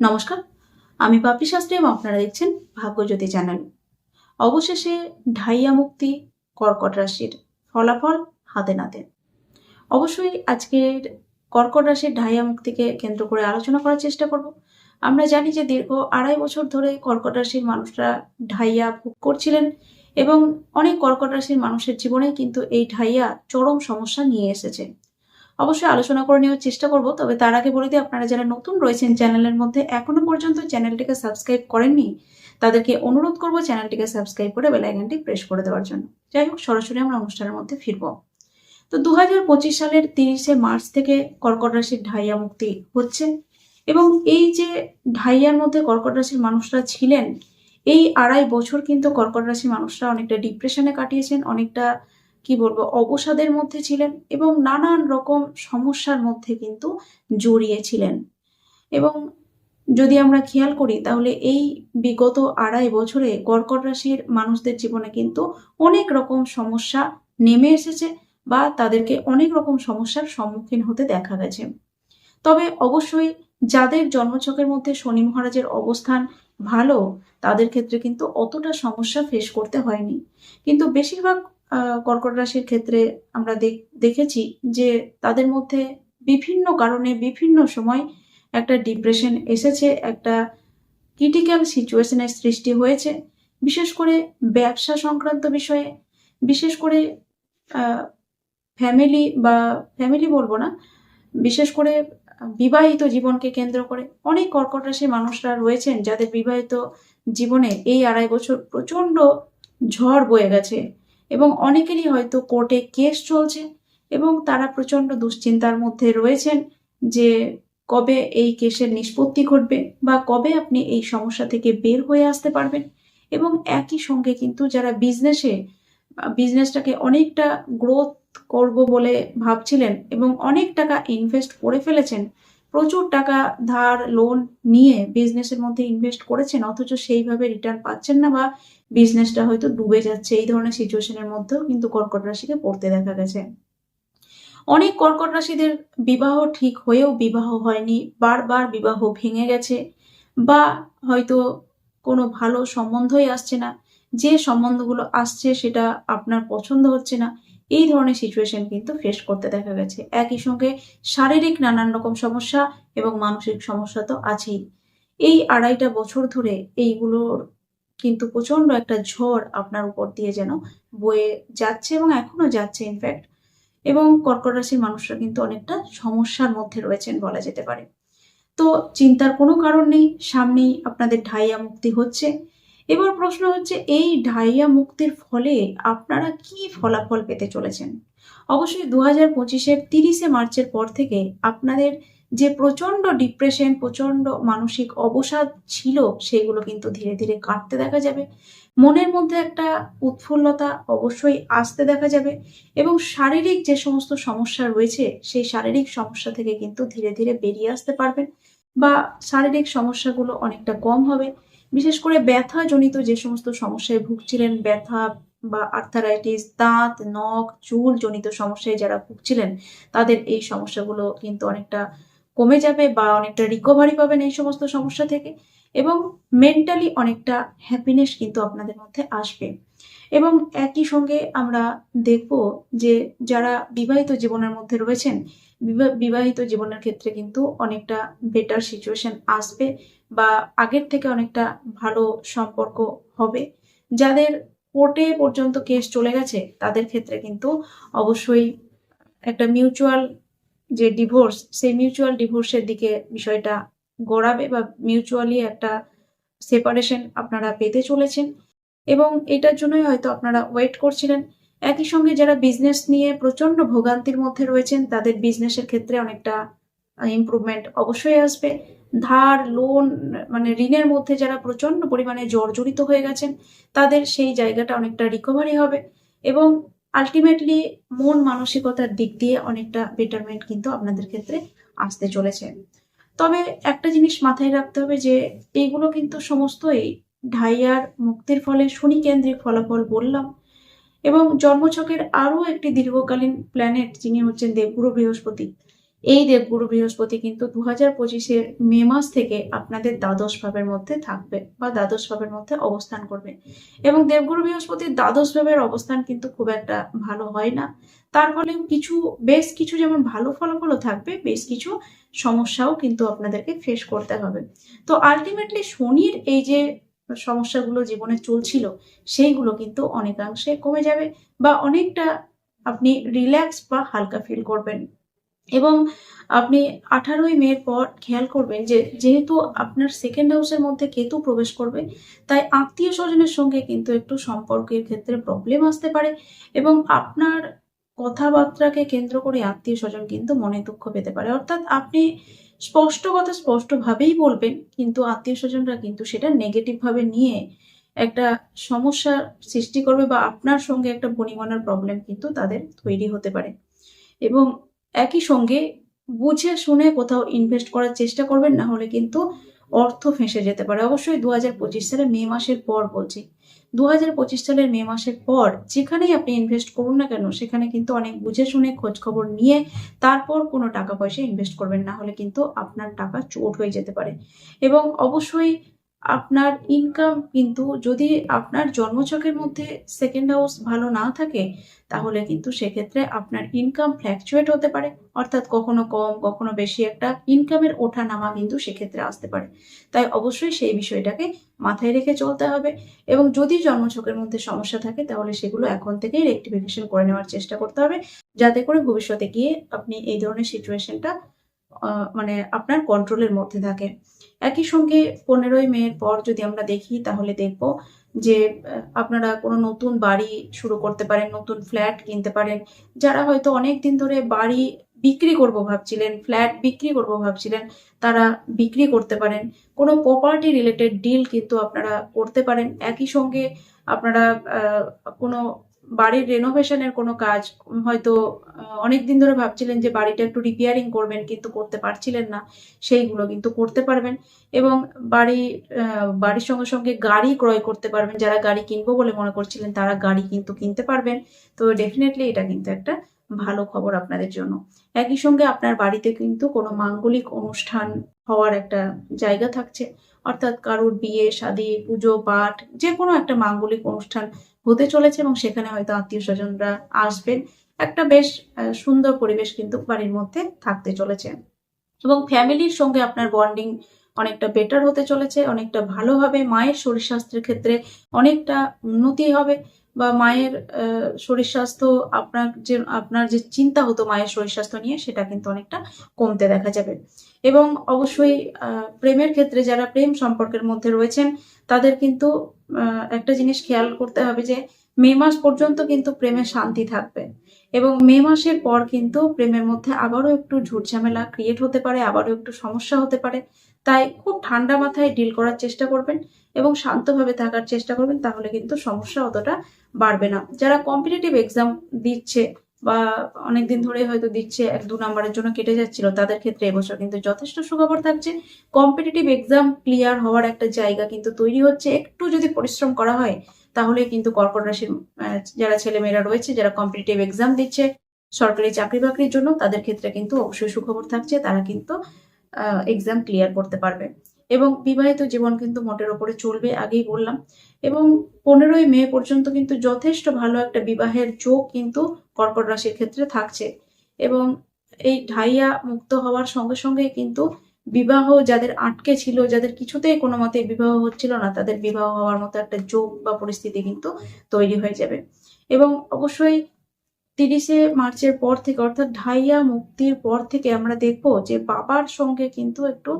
নমস্কার। আমি পাপি শাস্ত্রী এবং আপনারা দেখছেন ভাগ্যজ্যোতি চ্যানেল। অবশেষে ঢাইয়া মুক্তি কর্কট রাশির ফলাফল হাতে নাতে। অবশ্যই আজকের কর্কট রাশির ঢাইয়া মুক্তিকে কেন্দ্র করে আলোচনা করার চেষ্টা করব। আমরা জানি যে দীর্ঘ আড়াই বছর ধরে কর্কট রাশির মানুষরা ঢাইয়া ভোগ করছিলেন এবং অনেক কর্কট রাশির মানুষের জীবনে কিন্তু এই ঢাইয়া চরম সমস্যা নিয়ে এসেছে। অবশ্যই আলোচনা করে নেওয়ার চেষ্টা করব। তবে তার আগে বলে দিই, আপনারা যারা নতুন রয়েছেন চ্যানেলের মধ্যে, এখনও পর্যন্ত চ্যানেলটিকে সাবস্ক্রাইব করেননি, তাদেরকে অনুরোধ করব চ্যানেলটিকে সাবস্ক্রাইব করে বেল প্রেস করে দেওয়ার জন্য। যাই হোক, সরাসরি আমরা অনুষ্ঠানের মধ্যে ফিরব। তো দু হাজার পঁচিশ সালের তিরিশে মার্চ থেকে কর্কট রাশির ঢাইয়া মুক্তি হচ্ছে এবং এই যে ঢাইয়ার মধ্যে কর্কট রাশির মানুষরা ছিলেন, এই আড়াই বছর কিন্তু কর্কট রাশির মানুষরা অনেকটা ডিপ্রেশনে কাটিয়েছেন, অনেকটা কি বলব, অবসাদের মধ্যে ছিলেন এবং নানান রকম সমস্যার মধ্যে কিন্তু জড়িয়েছিলেন এবং যদি আমরা খেয়াল করি, তাহলে এই বিগত আড়াই বছরে কর্কট রাশির মানুষদের জীবনে কিন্তু অনেক রকম সমস্যা নেমে এসেছে বা তাদেরকে অনেক রকম সমস্যার সম্মুখীন হতে দেখা গেছে। তবে অবশ্যই যাদের জন্মছকের মধ্যে শনি মহারাজের অবস্থান ভালো, তাদের ক্ষেত্রে কিন্তু অতটা সমস্যা ফেস করতে হয়নি। কিন্তু বেশিরভাগ কর্কট রাশির ক্ষেত্রে আমরা দেখ- দেখেছি যে তাদের মধ্যে বিভিন্ন কারণে বিভিন্ন সময় একটা ডিপ্রেশন এসেছে, একটা ক্রিটিক্যাল সিচুয়েশনের সৃষ্টি হয়েছে। বিশেষ করে ব্যবসা সংক্রান্ত বিষয়ে, বিশেষ করে ফ্যামিলি বা ফ্যামিলি বলব না, বিশেষ করে বিবাহিত জীবনকে কেন্দ্র করে অনেক কর্কট রাশির মানুষরা রয়েছেন যাদের বিবাহিত জীবনে এই আড়াই বছর প্রচণ্ড ঝড় বয়ে গেছে। এবং অনেকেরই হয়তো কোর্টে কেস চলছে এবং তারা প্রচণ্ড দুশ্চিন্তার মধ্যে রয়েছেন যে কবে এই কেসের নিষ্পত্তি ঘটবে বা কবে আপনি এই সমস্যা থেকে বের হয়ে আসতে পারবেন। এবং একই সঙ্গে কিন্তু যারা বিজনেসে, বিজনেসটাকে অনেকটা গ্রোথ করব বলে ভাবছিলেন এবং অনেক টাকা ইনভেস্ট করে ফেলেছেন প্রচুর টাকা ধার লোন নিয়ে বিজনেসের মধ্যে ইনভেস্ট করেছেন, অথচ সেইভাবে রিটার্ন পাচ্ছেন না বা বিজনেসটা হয়তো ডুবে যাচ্ছে, এই ধরনের সিচুয়েশনের মধ্যেও কিন্তু কর্কট রাশিকে পড়তে দেখা গেছে। অনেক কর্কট রাশিদের বিবাহ ঠিক হয়েও বিবাহ হয়নি, বারবার বিবাহ ভেঙে গেছে বা হয়তো কোনো ভালো সম্বন্ধই আসছে না। যে সম্বন্ধগুলো আসছে সেটা আপনার পছন্দ হচ্ছে না এই ধরনের সিচুয়েশন কিন্তু ফেস করতে দেখা গেছে। একই সঙ্গে শারীরিক নানান রকম সমস্যা এবং মানসিক সমস্যা তো আছেই। এই আড়াইটা বছর ধরে এইগুলোর কিন্তু প্রচণ্ড একটা ঝড় আপনার উপর দিয়ে যেন বয়ে যাচ্ছে এবং এখনও যাচ্ছে ইনফ্যাক্ট এবং কর্কট রাশির মানুষরা কিন্তু অনেকটা সমস্যার মধ্যে রয়েছেন বলা যেতে পারে। তো চিন্তার কোনো কারণ নেই, সামনেই আপনাদের ঢাইয়া মুক্তি হচ্ছে। এবার প্রশ্ন হচ্ছে, এই ঢাইয়া মুক্তির ফলে আপনারা কি ফলাফল পেতে চলেছেন? অবশ্যই দু হাজার পঁচিশের তিরিশে মার্চের পর থেকে আপনাদের যে প্রচণ্ড ডিপ্রেশন প্রচণ্ড মানসিক অবসাদ ছিল, সেগুলো কিন্তু ধীরে ধীরে কাটতে দেখা যাবে। মনের মধ্যে একটা উৎফুল্লতা অবশ্যই আসতে দেখা যাবে এবং শারীরিক যে সমস্ত সমস্যা রয়েছে, সেই শারীরিক সমস্যা থেকে কিন্তু ধীরে ধীরে বেরিয়ে আসতে পারবেন বা শারীরিক সমস্যাগুলো অনেকটা কম হবে। বিশেষ করে ব্যথা জনিত যে সমস্ত সমস্যায় ভুগছিলেন, ব্যথা বা আর্থারাইটিস দাঁত, নখ, চুল জনিত সমস্যায় যারা ভুগছিলেন, তাদের এই সমস্যাগুলো কিন্তু অনেকটা কমে যাবে বা অনেকটা রিকভারি পাবেন এই সমস্ত সমস্যা থেকে এবং মেন্টালি অনেকটা হ্যাপিনেস কিন্তু আপনাদের মধ্যে আসবে। এবং একই সঙ্গে আমরা দেখব যে যারা বিবাহিত জীবনের মধ্যে রয়েছেন বিবা- বিবাহিত জীবনের ক্ষেত্রে কিন্তু অনেকটা বেটার সিচুয়েশন আসবে। বা আগের থেকে অনেকটা ভালো সম্পর্ক হবে। যাদের কোর্টে পর্যন্ত কেস চলে গেছে, তাদের ক্ষেত্রে কিন্তু অবশ্যই একটা মিউচুয়াল যে ডিভোর্স সেই মিউচুয়াল ডিভোর্সের দিকে বিষয়টা গড়াবে বা মিউচুয়ালি একটা সেপারেশন আপনারা পেতে চলেছেন। এবং এটার জন্যই হয়তো আপনারা ওয়েট করছিলেন। একই সঙ্গে যারা বিজনেস নিয়ে প্রচণ্ড ভোগান্তির মধ্যে রয়েছেন, তাদের বিজনেসের ক্ষেত্রে অনেকটা ইমপ্রুভমেন্ট অবশ্যই আসবে। ধার লোন মানে ঋণের মধ্যে যারা প্রচণ্ড পরিমাণে জর্জরিত হয়ে গেছেন, তাদের সেই জায়গাটা অনেকটা রিকভারি হবে এবং আলটিমেটলি মন মানসিকতার দিক দিয়ে অনেকটা বেটারমেন্ট কিন্তু আপনাদের ক্ষেত্রে আসতে চলেছে। তবে একটা জিনিস মাথায় রাখতে হবে যে এইগুলো কিন্তু সমস্তই ঢাইয়ার মুক্তির ফলে শনি কেন্দ্রিক ফলাফল বললাম এবং জন্মছকের আরও একটি দীর্ঘকালীন প্ল্যানেট যিনি হচ্ছেন দেবগুরু বৃহস্পতি। এই দেবগুরু বৃহস্পতি কিন্তু দু হাজার পঁচিশের মে মাস থেকে আপনাদের দ্বাদশ ভাবের মধ্যে থাকবে বা দ্বাদশ ভাবের মধ্যে অবস্থান করবে। এবং দেবগুরু বৃহস্পতির দ্বাদশ ভাবের অবস্থান কিন্তু খুব একটা ভালো হয় না। তার ফলে কিছু, বেশ কিছু যেমন ভালো ফলাফলও থাকবে, বেশ কিছু সমস্যাও কিন্তু আপনাদেরকে ফেস করতে হবে। তো আলটিমেটলি শনির এই যে সমস্যাগুলো জীবনে চলছিল, সেইগুলো কিন্তু অনেকাংশে কমে যাবে বা অনেকটা আপনি রিল্যাক্স বা হালকা ফিল করবেন। এবং আপনি আঠারোই মের পর খেয়াল করবেন যে যেহেতু আপনার সেকেন্ড হাউসের মধ্যে কেতু প্রবেশ করবে, তাই আত্মীয় স্বজনের সঙ্গে কিন্তু একটু সম্পর্কের ক্ষেত্রে প্রবলেম আসতে পারে এবং আপনার কথাবার্তাকে কেন্দ্র করে আত্মীয় স্বজন কিন্তু মনে দুঃখ পেতে পারে। অর্থাৎ আপনি স্পষ্ট কথা স্পষ্টভাবেই বলবেন, কিন্তু আত্মীয় স্বজনরা কিন্তু সেটা নেগেটিভভাবে নিয়ে একটা সমস্যার সৃষ্টি করবে বা আপনার সঙ্গে একটা বনিবনার প্রবলেম কিন্তু তাদের তৈরি হতে পারে। এবং একই সঙ্গে বুঝে শুনে কোথাও ইনভেস্ট করার চেষ্টা করবেন, না হলে কিন্তু অর্থ ফেঁসে যেতে পারে। অবশ্যই দু হাজার পঁচিশ সালের মে মাসের পর বলছি। দু হাজার পঁচিশ সালের মে মাসের পর যেখানেই আপনি ইনভেস্ট করুন না কেন, সেখানে কিন্তু অনেক বুঝে শুনে খোঁজ খবর নিয়ে তারপর কোনো টাকা পয়সা ইনভেস্ট করবেন, না হলে কিন্তু আপনার টাকা চোট হয়ে যেতে পারে। এবং অবশ্যই আপনার ইনকাম কিন্তু যদি আপনার জন্মছকের মধ্যে সেকেন্ড হাউস ভালো না থাকে, তাহলে কিন্তু সেক্ষেত্রে আপনার ইনকাম ফ্ল্যাকচুয়েট হতে পারে। অর্থাৎ কখনো কম, কখনো বেশি একটা ইনকামের ওঠা নামা কিন্তু সেক্ষেত্রে আসতে পারে। তাই অবশ্যই সেই বিষয়টাকে মাথায় রেখে চলতে হবে এবং যদি জন্মছকের মধ্যে সমস্যা থাকে, তাহলে সেগুলো এখন থেকেই রেক্টিফিকেশন করে নেওয়ার চেষ্টা করতে হবে, যাতে করে ভবিষ্যতে গিয়ে আপনি এই ধরনের সিচুয়েশনটা মানে আপনার কন্ট্রোলের মধ্যে থাকে। একই সঙ্গে পনেরোই মের পর যদি আমরা দেখি, তাহলে দেখব যে আপনারা কোনো নতুন বাড়ি শুরু করতে পারেন, নতুন ফ্ল্যাট কিনতে পারেন। যারা হয়তো অনেক দিন ধরে বাড়ি বিক্রি করব ভাবছিলেন, ফ্ল্যাট বিক্রি করব ভাবছিলেন, তারা বিক্রি করতে পারেন। কোনো প্রপার্টি রিলেটেড ডিল কিন্তু আপনারা করতে পারেন। একই সঙ্গে আপনারা কোনো বাড়ির রেনোভেশনের কোনো কাজ হয়তো অনেক দিন ধরে ভাবছিলেন যে বাড়িটা একটু রিপেয়ারিং করবেন, কিন্তু করতে পারছিলেন না। সেইগুলো কিন্তু করতে পারবেন এবং বাড়ি বাড়ির সঙ্গে সঙ্গে গাড়ি ক্রয় করতে পারবেন। যারা গাড়ি কিনবো বলে মনে করছিলেন, তারা গাড়ি কিন্তু কিনতে পারবেন। তো ডেফিনেটলি এটা কিন্তু একটা ভালো খবর আপনাদের জন্য। একই সঙ্গে আপনার বাড়িতে কিন্তু কোনো মাঙ্গলিক অনুষ্ঠান হওয়ার একটা জায়গা থাকছে। অর্থাৎ কারোর বিয়ে, শাদী, পুজো, পাঠ যে কোনো একটা মাঙ্গলিক অনুষ্ঠান হতে চলেছে এবং সেখানে হয়তো আত্মীয় স্বজনরা আসবেন। একটা বেশ সুন্দর পরিবেশ কিন্তু বাড়ির মধ্যে থাকতে চলেছে। এবং ফ্যামিলির সঙ্গে আপনার বন্ডিং অনেকটা বেটার হতে চলেছে, অনেকটা ভালো হবে। মায়ের শরীর স্বাস্থ্যের ক্ষেত্রে অনেকটা উন্নতি হবে বা মায়ের শরীর স্বাস্থ্য আপনার যে আপনার যে চিন্তা হতো মায়ের শরীর স্বাস্থ্য নিয়ে, সেটা কিন্তু অনেকটা কমতে দেখা যাবে। এবং অবশ্যই প্রেমের ক্ষেত্রে যারা প্রেম সম্পর্কের মধ্যে রয়েছেন, তাদের কিন্তু একটা জিনিস খেয়াল করতে হবে যে, মে মাস পর্যন্ত কিন্তু প্রেমে শান্তি থাকবে। এবং মে মাসের পর কিন্তু প্রেমের মধ্যে আবারও একটু ঝুটঝামেলা ক্রিয়েট হতে পারে, আবারও একটু সমস্যা হতে পারে। তাই খুব ঠান্ডা মাথায় ডিল করার চেষ্টা করবেন এবং শান্তভাবে থাকার চেষ্টা করবেন, তাহলে কিন্তু সমস্যা অতটা বাড়বে না। যারা কম্পিটিটিভ এক্সাম দিচ্ছে বা অনেকদিন ধরে হয়তো দিচ্ছে এক দু নম্বরের জন্য কেটে যাচ্ছিল তাদের ক্ষেত্রে এবছর কিন্তু যথেষ্ট সুখবর থাকছে। কম্পিটিটিভ এক্সাম ক্লিয়ার হওয়ার একটা জায়গা কিন্তু তৈরি হচ্ছে। একটু যদি পরিশ্রম করা হয়, তাহলে কিন্তু কর্কট রাশির যারা ছেলেমেয়েরা রয়েছে, যারা কম্পিটিটিভ এক্সাম দিচ্ছে, সরকারি চাকরি বাকরির জন্য, তাদের ক্ষেত্রে কিন্তু অবশ্যই সুখবর থাকছে। তারা কিন্তু এক্সাম ক্লিয়ার করতে পারবে। এবং বিবাহিত জীবন কিন্তু মোটের ওপরে চলবে আগেই বললাম। এবং পনেরোই মে পর্যন্ত কিন্তু যথেষ্ট ভালো একটা বিবাহের যোগ কিন্তু কর্কট রাশির ক্ষেত্রে থাকছে। এবং এই ঢাইয়া মুক্ত হওয়ার সঙ্গে সঙ্গে কিন্তু বিবাহ যাদের আটকে ছিল, যাদের কিছুতেই কোনো মতে বিবাহ হচ্ছিল না, তাদের বিবাহ হওয়ার মতো একটা যোগ বা পরিস্থিতি কিন্তু তৈরি হয়ে যাবে। এবং অবশ্যই তিরিশে মার্চের পর থেকে, অর্থাৎ ঢাইয়া মুক্তির পর থেকে আমরা দেখব যে বাবার সঙ্গে কিন্তু একটু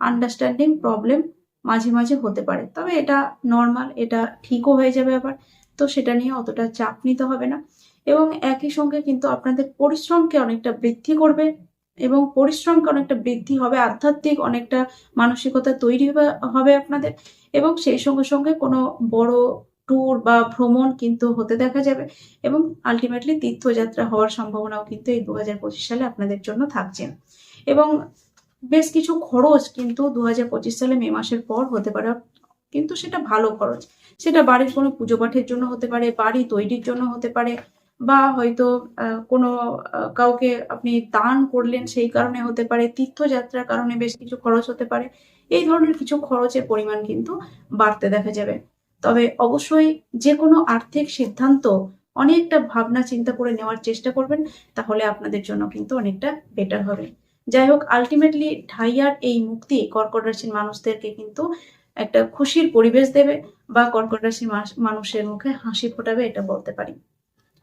আন্ডারস্ট্যান্ডিং প্রবলেম মাঝে মাঝে হতে পারে। তবে এটা নর্মাল এটা ঠিকও হয়ে যাবে আবার। তো সেটা নিয়ে অতটা চাপ নিতে হবে না। এবং একই সঙ্গে কিন্তু আপনাদের পরিশ্রমকে অনেকটা বৃদ্ধি করবে এবং পরিশ্রমকে অনেকটা বৃদ্ধি হবে, আধ্যাত্মিক অনেকটা মানসিকতা তৈরি হবে- আপনাদের এবং সেই সঙ্গে সঙ্গে কোনো বড় ট্যুর বা ভ্রমণ কিন্তু হতে দেখা যাবে এবং আলটিমেটলি তীর্থযাত্রা হওয়ার সম্ভাবনাও কিন্তু এই দু হাজার পঁচিশ সালে আপনাদের জন্য থাকছে। এবং বেশ কিছু খরচ কিন্তু দু হাজার পঁচিশ সালে মে মাসের পর হতে পারে, কিন্তু সেটা ভালো খরচ। সেটা বাড়ির কোনো পুজো পাঠের জন্য হতে পারে, বাড়ি তৈরির জন্য হতে পারে বা হয়তো কোনো কাউকে আপনি দান করলেন সেই কারণে হতে পারে, তীর্থযাত্রার কারণে বেশ কিছু খরচ হতে পারে, এই ধরনের কিছু খরচের পরিমাণ কিন্তু বাড়তে দেখা যাবে। তবে অবশ্যই যে কোনো আর্থিক সিদ্ধান্ত অনেকটা ভাবনা চিন্তা করে নেওয়ার চেষ্টা করবেন, তাহলে আপনাদের জন্য কিন্তু অনেকটা বেটার হবে। যাই হোক আলটিমেটলি ঢাইয়ার এই মুক্তি কর্কট রাশির মানুষদেরকে কিন্তু একটা খুশির পরিবেশ দেবে বা কর্কট রাশির মানুষের মুখে হাসি ফোটাবে, এটা বলতে পারি।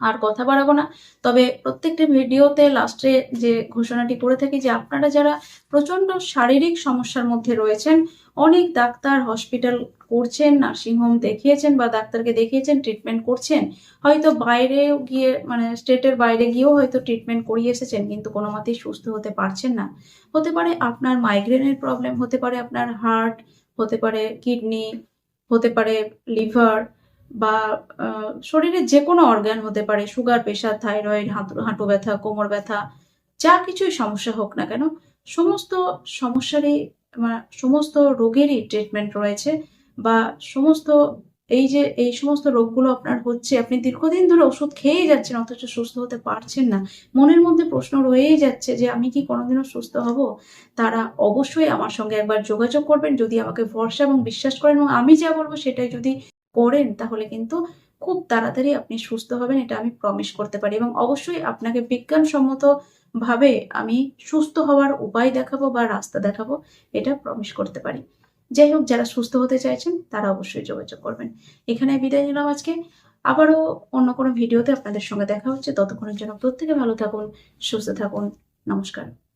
আর কথা বাড়াবো না। তবে প্রত্যেকটি ভিডিওতে লাস্টে যে ঘোষণাটি করে থাকি যে আপনারা যারা প্রচণ্ড শারীরিক সমস্যার মধ্যে রয়েছেন, অনেক ডাক্তার হসপিটাল করছেন নার্সিংহোম দেখিয়েছেন বা ডাক্তারকে দেখিয়েছেন, ট্রিটমেন্ট করছেন, হয়তো বাইরেও গিয়ে মানে স্টেটের বাইরে গিয়েও হয়তো ট্রিটমেন্ট করিয়ে এসেছেন, কিন্তু কোনো মতেই সুস্থ হতে পারছেন না। হতে পারে আপনার মাইগ্রেনের প্রবলেম, হতে পারে আপনার হার্ট, হতে পারে কিডনি, হতে পারে লিভার বা শরীরের যে কোনো অর্গান হতে পারে সুগার প্রেশার থাইরয়েড হাঁটু হাঁটু ব্যথা, কোমর ব্যথা, যা কিছুই সমস্যা হোক না কেন, সমস্ত সমস্যারই মানে সমস্ত রোগেরই ট্রিটমেন্ট রয়েছে বা সমস্ত এই যে, এই সমস্ত রোগগুলো আপনার হচ্ছে, আপনি দীর্ঘদিন ধরে ওষুধ খেয়েই যাচ্ছেন, অথচ সুস্থ হতে পারছেন না। মনের মধ্যে প্রশ্ন রয়েই যাচ্ছে যে, আমি কি কোনোদিনও সুস্থ হব? তারা অবশ্যই আমার সঙ্গে একবার যোগাযোগ করবেন, যদি আমাকে ভরসা এবং বিশ্বাস করেন এবং আমি যা বলব সেটাই যদি করেন, তাহলে কিন্তু খুব তাড়াতাড়ি আপনি সুস্থ হবেন, এটা আমি প্রমিস করতে পারি। এবং অবশ্যই আপনাকে বিজ্ঞানসম্মত ভাবে আমি সুস্থ হওয়ার উপায় দেখাবো বা রাস্তা দেখাবো, এটা প্রমিস করতে পারি। যাই হোক, যারা সুস্থ হতে চাইছেন, তারা অবশ্যই যোগাযোগ করবেন। এখানে বিদায় নিলাম আজকে। আবারও অন্য কোনো ভিডিওতে আপনাদের সঙ্গে দেখা হচ্ছে। ততক্ষণের জন্য প্রত্যেকে ভালো থাকুন, সুস্থ থাকুন। নমস্কার।